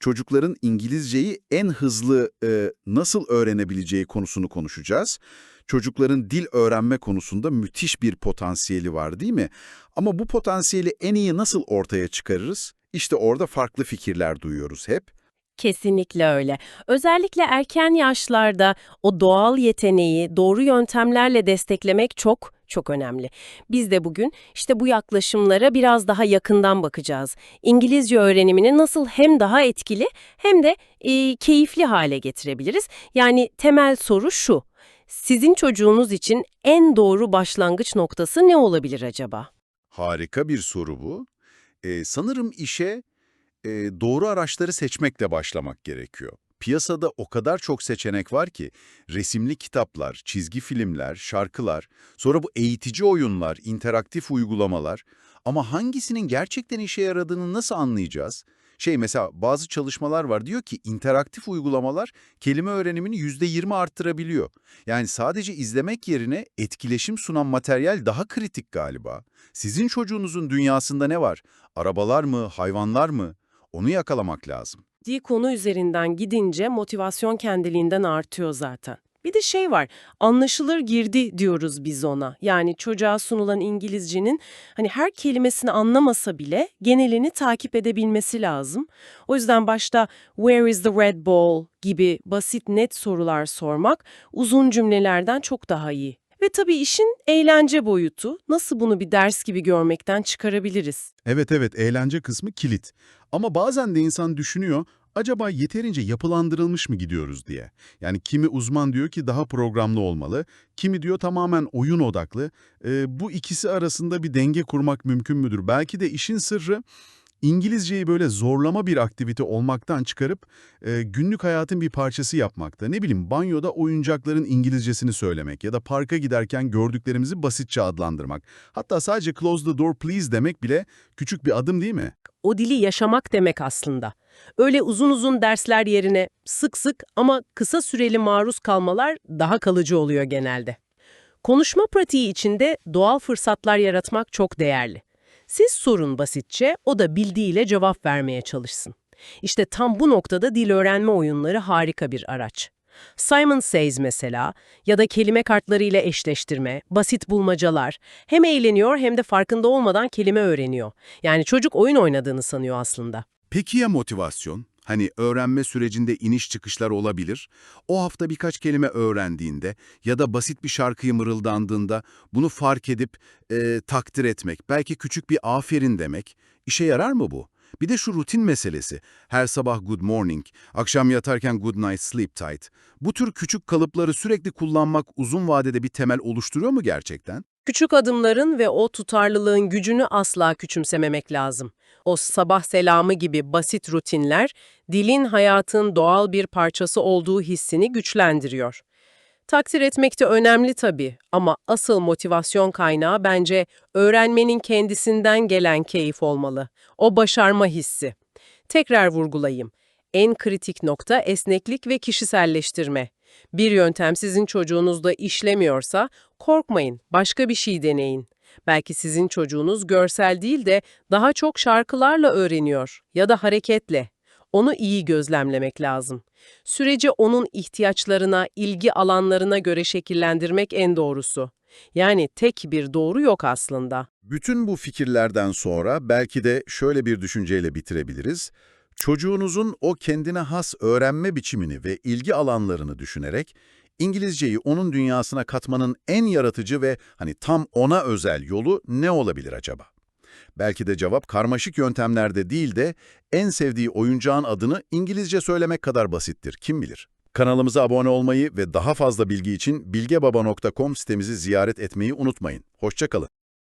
çocukların İngilizceyi en hızlı e, nasıl öğrenebileceği konusunu konuşacağız. Çocukların dil öğrenme konusunda müthiş bir potansiyeli var değil mi? Ama bu potansiyeli en iyi nasıl ortaya çıkarırız? İşte orada farklı fikirler duyuyoruz hep. Kesinlikle öyle. Özellikle erken yaşlarda o doğal yeteneği doğru yöntemlerle desteklemek çok çok önemli. Biz de bugün işte bu yaklaşımlara biraz daha yakından bakacağız. İngilizce öğrenimini nasıl hem daha etkili hem de e, keyifli hale getirebiliriz? Yani temel soru şu. Sizin çocuğunuz için en doğru başlangıç noktası ne olabilir acaba? Harika bir soru bu. Ee, sanırım işe e, doğru araçları seçmekle başlamak gerekiyor. Piyasada o kadar çok seçenek var ki, resimli kitaplar, çizgi filmler, şarkılar, sonra bu eğitici oyunlar, interaktif uygulamalar ama hangisinin gerçekten işe yaradığını nasıl anlayacağız? Şey mesela bazı çalışmalar var diyor ki interaktif uygulamalar kelime öğrenimini %20 arttırabiliyor. Yani sadece izlemek yerine etkileşim sunan materyal daha kritik galiba. Sizin çocuğunuzun dünyasında ne var? Arabalar mı, hayvanlar mı? Onu yakalamak lazım. Di konu üzerinden gidince motivasyon kendiliğinden artıyor zaten. Bir de şey var, anlaşılır girdi diyoruz biz ona. Yani çocuğa sunulan İngilizcenin hani her kelimesini anlamasa bile genelini takip edebilmesi lazım. O yüzden başta where is the red ball gibi basit net sorular sormak uzun cümlelerden çok daha iyi. Ve tabii işin eğlence boyutu. Nasıl bunu bir ders gibi görmekten çıkarabiliriz? Evet evet eğlence kısmı kilit. Ama bazen de insan düşünüyor, acaba yeterince yapılandırılmış mı gidiyoruz diye. Yani kimi uzman diyor ki daha programlı olmalı, kimi diyor tamamen oyun odaklı. Ee, bu ikisi arasında bir denge kurmak mümkün müdür? Belki de işin sırrı İngilizceyi böyle zorlama bir aktivite olmaktan çıkarıp e, günlük hayatın bir parçası yapmakta. Ne bileyim banyoda oyuncakların İngilizcesini söylemek ya da parka giderken gördüklerimizi basitçe adlandırmak. Hatta sadece close the door please demek bile küçük bir adım değil mi? o dili yaşamak demek aslında. Öyle uzun uzun dersler yerine sık sık ama kısa süreli maruz kalmalar daha kalıcı oluyor genelde. Konuşma pratiği içinde doğal fırsatlar yaratmak çok değerli. Siz sorun basitçe, o da bildiğiyle cevap vermeye çalışsın. İşte tam bu noktada dil öğrenme oyunları harika bir araç. Simon Says mesela ya da kelime kartlarıyla eşleştirme, basit bulmacalar hem eğleniyor hem de farkında olmadan kelime öğreniyor. Yani çocuk oyun oynadığını sanıyor aslında. Peki ya motivasyon? Hani öğrenme sürecinde iniş çıkışlar olabilir. O hafta birkaç kelime öğrendiğinde ya da basit bir şarkıyı mırıldandığında bunu fark edip e, takdir etmek, belki küçük bir aferin demek. işe yarar mı bu? Bir de şu rutin meselesi. Her sabah good morning, akşam yatarken good night sleep tight. Bu tür küçük kalıpları sürekli kullanmak uzun vadede bir temel oluşturuyor mu gerçekten? Küçük adımların ve o tutarlılığın gücünü asla küçümsememek lazım. O sabah selamı gibi basit rutinler, dilin hayatın doğal bir parçası olduğu hissini güçlendiriyor. Takdir etmek de önemli tabii ama asıl motivasyon kaynağı bence öğrenmenin kendisinden gelen keyif olmalı. O başarma hissi. Tekrar vurgulayayım. En kritik nokta esneklik ve kişiselleştirme. Bir yöntem sizin çocuğunuzda işlemiyorsa korkmayın, başka bir şey deneyin. Belki sizin çocuğunuz görsel değil de daha çok şarkılarla öğreniyor ya da hareketle. Onu iyi gözlemlemek lazım. Süreci onun ihtiyaçlarına, ilgi alanlarına göre şekillendirmek en doğrusu. Yani tek bir doğru yok aslında. Bütün bu fikirlerden sonra belki de şöyle bir düşünceyle bitirebiliriz. Çocuğunuzun o kendine has öğrenme biçimini ve ilgi alanlarını düşünerek İngilizceyi onun dünyasına katmanın en yaratıcı ve hani tam ona özel yolu ne olabilir acaba? Belki de cevap karmaşık yöntemlerde değil de en sevdiği oyuncağın adını İngilizce söylemek kadar basittir, kim bilir? Kanalımıza abone olmayı ve daha fazla bilgi için bilgebaba.com sitemizi ziyaret etmeyi unutmayın. Hoşçakalın.